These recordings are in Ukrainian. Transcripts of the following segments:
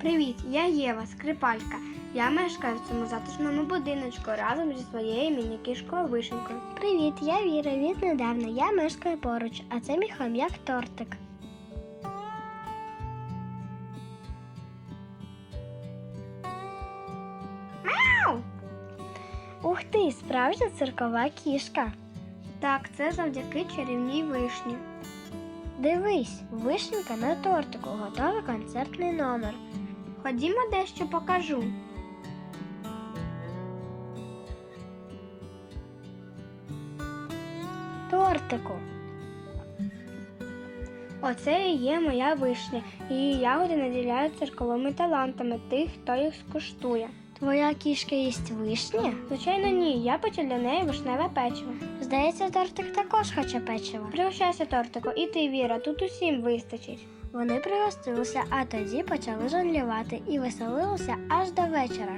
Привіт, я Єва, скрипалька. Я мешкаю в цьому затишному будиночку разом зі своєю міні-кішкою вишенькою. Привіт, я Віра. Віднедавна я мешкаю поруч, а це мій хом'як тортик. Ух ти, справжня циркова кішка. Так, це завдяки чарівній вишні. Дивись, вишенька на тортику, готовий концертний номер. Ходімо дещо покажу. Тортику. Оце і є моя вишня. Її ягоди наділяють цирковими талантами тих, хто їх скуштує. Твоя кішка їсть вишні? Звичайно, ні, я печу для неї вишневе печиво. Здається, тортик також хоче печива. Пригощайся, тортику, і ти, Віра, тут усім вистачить. Вони пригостилися, а тоді почали жонглювати і веселилися аж до вечора.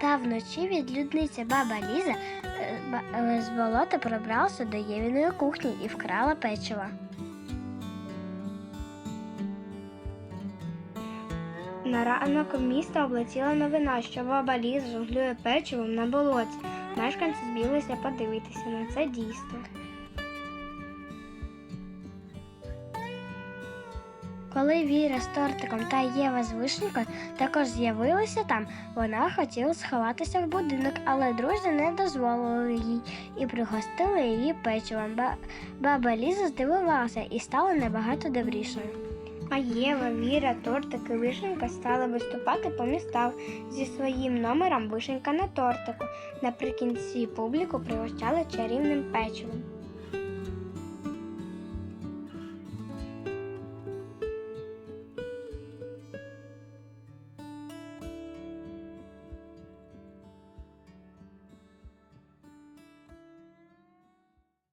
Та вночі відлюдниця баба Ліза з болота пробрався до Євіної кухні і вкрала печиво. На ранок міста облетіла новина, що баба ліс жонглює печивом на болоті. Мешканці збіглися подивитися на це дійство. Коли Віра з тортиком та Єва з вишенькою також з'явилися там, вона хотіла сховатися в будинок, але друзі не дозволили їй і пригостили її печивом. Ба- Баба Ліза здивувалася і стала набагато добрішою. А Єва, Віра, тортик і вишенька стали виступати по містах зі своїм номером вишенька на тортику. Наприкінці публіку пригощали чарівним печивом.